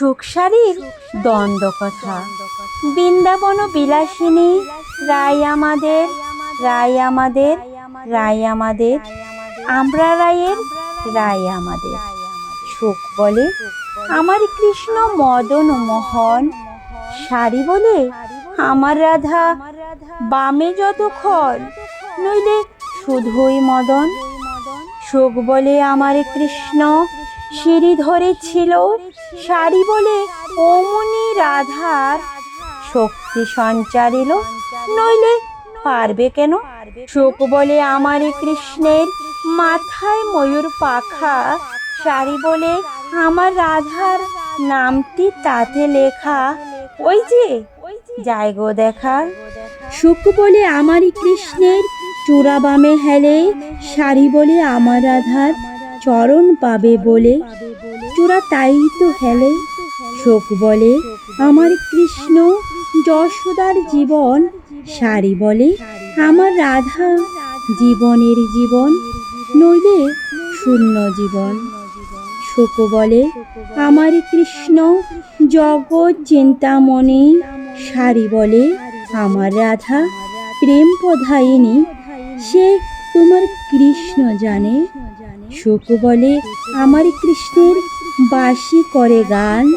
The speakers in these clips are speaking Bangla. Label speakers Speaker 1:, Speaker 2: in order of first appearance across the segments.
Speaker 1: সুখসারীর দ্বন্দ্ব কথা। বৃন্দাবন বিলাসিনী, রায় আমাদের রায় আমাদের রায় আমাদের, আমরা রায়ের, রায় আমাদের। সুখ বলে আমার কৃষ্ণ মদন মোহন, শাড়ি বলে আমার রাধা, বামে যত খল নইলে শুধুই মদন। সুখ বলে আমার কৃষ্ণ সিঁড়ি ধরেছিল শাড়ি বলে অমনি রাধার শক্তি সঞ্চারিল নইলে পারবে কেন? সুখ বলে আমার কৃষ্ণের মাথায় ময়ূর পাখা। শাড়ি বলে আমার রাধার নামটি তাতে লেখা। ওই যে যাই গো দেখা। সুখ বলে আমারই কৃষ্ণের চূড়া বামে হেলে। শাড়ি বলে আমার রাধার চরণ পাবে বলে। চূড়া তাই তো হেলে। শোক বলে, আমার কৃষ্ণ যশোদার জীবন শাড়ি বলে। আমার রাধা জীবনের জীবন নইলে শূন্য জীবন। শোক বলে, আমার কৃষ্ণ জগৎ চিন্তামণি শাড়ি বলে। আমার রাধা প্রেম প্রধায়িনী সে তোমার কৃষ্ণ জানে। শোক বলে, আমার কৃষ্ণের বাসি করে গান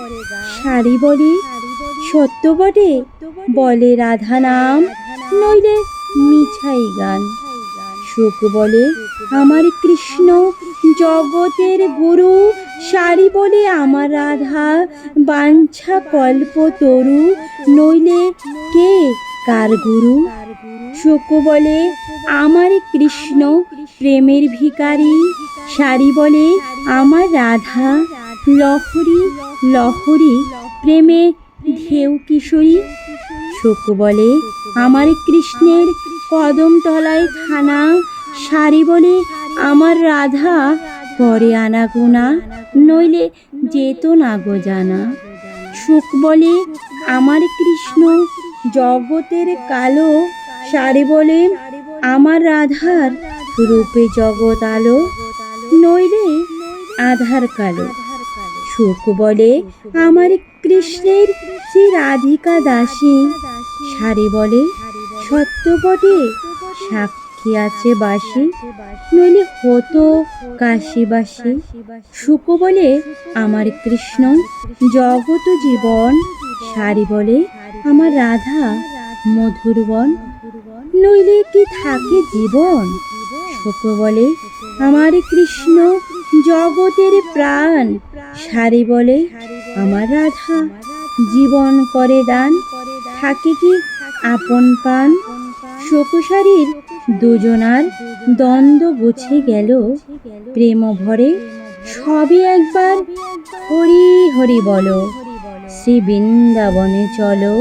Speaker 1: শাড়ি বলে, সত্য বটে? বলে রাধা নাম, নইলে মিছাই গান। সুখ বলে, আমার কৃষ্ণ জগতের গুরু শাড়ি বলে আমার রাধা, বাঞ্ছা কল্প তরু, নইলে কে কার গুরু? শোক বলে, আমার কৃষ্ণ প্রেমের ভিকারি শাড়ি বলে আমার রাধা, লহরি লহরি, প্রেমে ঢেউ কিশোরী। শোক বলে আমার কৃষ্ণের কদম তলায় থানা। শাড়ি বলে আমার রাধা, পরে আনা গোনা নইলে যেত না গো জানা। সুখ বলে আমার কৃষ্ণ, জগতের কালো। শাড়ি বলে আমার রাধার রূপে জগৎ আলো। নইলে আধার কালো সুখ বলে আমার কৃষ্ণের শ্রী রাধিকা দাসী। সারি বলে, সত্য বটে, সাক্ষী আছে বাসি। নইলে হতো কাশিবাসী সুখ বলে আমার কৃষ্ণ জগত জীবন। সারি বলে আমার রাধা মধুরবন নইলে কি থাকে জীবন? শোক বলে আমার কৃষ্ণ জগতের প্রাণ। শাড়ি বলে, আমার রাধা, জীবন করে দান। থাকে কি আপন পান? শোকসারীর দুজনার দ্বন্দ্ব বুঝে গেল। প্রেম ভরে সবই একবার হরি হরি বলো, শ্রী বৃন্দাবনে চলো।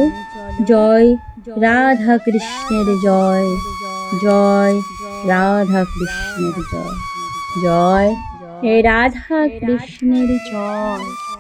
Speaker 1: জয় রাধা কৃষ্ণের জয় জয় রাধা কৃষ্ণের জয়। জয়। হে রাধা কৃষ্ণের জয়।